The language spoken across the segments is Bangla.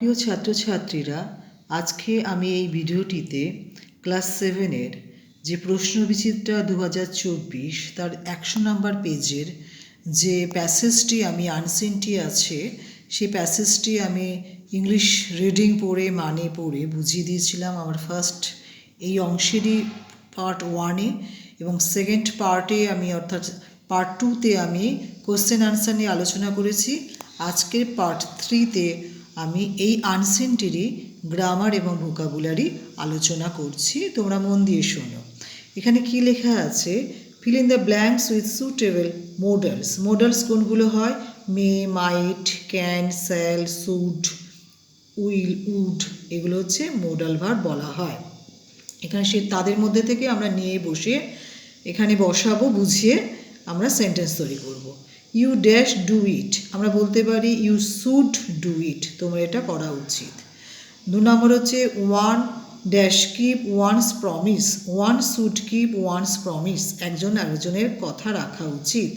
প্রিয় ছাত্রছাত্রীরা, আজকে আমি এই ভিডিওটিতে ক্লাস সেভেনের যে প্রশ্নবিচিত্রা দু হাজার চব্বিশ তার একশো নাম্বার পেজের যে প্যাসেজটি আমি আনসিনটি আছে, সেই প্যাসেজটি আমি ইংলিশ রিডিং পড়ে মানে পড়ে বুঝিয়ে দিয়েছিলাম আমার ফার্স্ট এই অংশেরই পার্ট ওয়ানে এবং সেকেন্ড পার্টে আমি অর্থাৎ পার্ট টুতে আমি কোশ্চেন আনসার নিয়ে আলোচনা করেছি। আজকের পার্ট থ্রিতে আমি এই আনসেন্টেরই গ্রামার এবং ভোকাবুলারি আলোচনা করছি। তোমরা মন দিয়ে শোনো। এখানে কি লেখা আছে? Fill in the blanks with suitable modals modals কোনগুলো হয়? May, might, can, shall should will, would. এগুলো হচ্ছে মোডাল ভার্ব বলা হয়। এখানে সে তাদের মধ্যে থেকে আমরা নিয়ে বসে এখানে বসাবো, বুঝিয়ে আমরা সেন্টেন্স তৈরি করব। ইউ ড্যাশ ডু ইট আমরা বলতে পারি ইউ শুড ডু ইট তোমার এটা করা উচিত। দু নম্বর হচ্ছে one dash keep one's promise one should keep one's promise একজন আরেকজনের কথা রাখা উচিত।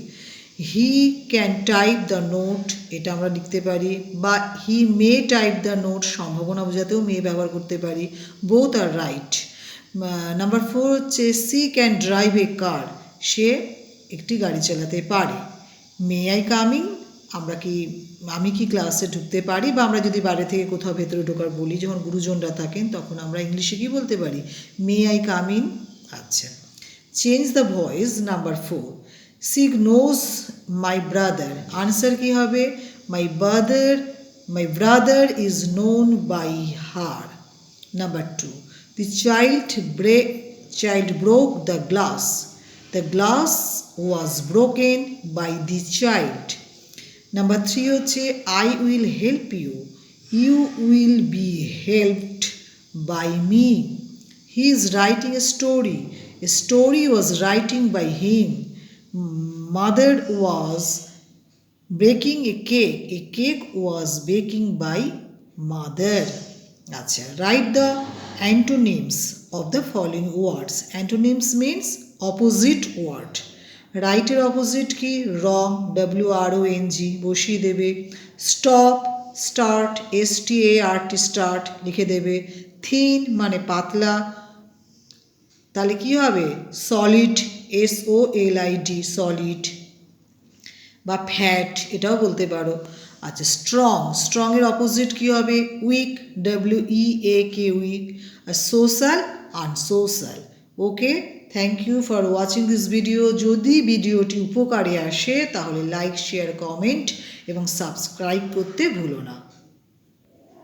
He can type the note এটা আমরা লিখতে পারি। বা he may type the note সম্ভাবনা বোঝাতেও মে ব্যবহার করতে পারি। Both are right number four হচ্ছে she can drive a car সে একটি গাড়ি চালাতে পারে। মে আই কামিং আমরা কি, আমি কি ক্লাসে ঢুকতে পারি? বা আমরা যদি বাইরে থেকে কোথাও ভেতরে ঢোকার বলি, যখন গুরুজনরা থাকেন, তখন আমরা ইংলিশে কি বলতে পারি? মে আই কামিং আচ্ছা। Change the voice number four she knows my brother answer কি হবে? My brother my brother is known by her number two the child broke child broke the glass the glass was broken by the child number three হচ্ছে I will help you you will be helped by me he is writing a story a story was writing by him mother was baking a cake a cake was baking by mother আচ্ছা write the antonyms of the following words antonyms means opposite word. রাইটের অপোজিট কি? Wrong, W R O N G, বসিয়ে দেবে। Stop, start, S T A R T, start লিখে দেবে। থিন মানে পাতলা। তাহলে কি হবে? Solid, S O L I D, solid. বা ফ্যাট, এটাও বলতে পারো। আচ্ছা স্ট্রং, স্ট্রংয়ের অপোজিট কী হবে? Weak, W E A K weak. R social, unsocial. Okay thank you for watching this video যদি ভিডিওটি উপকারে আসে, তাহলে লাইক শেয়ার কমেন্ট এবং সাবস্ক্রাইব করতে ভুলো না।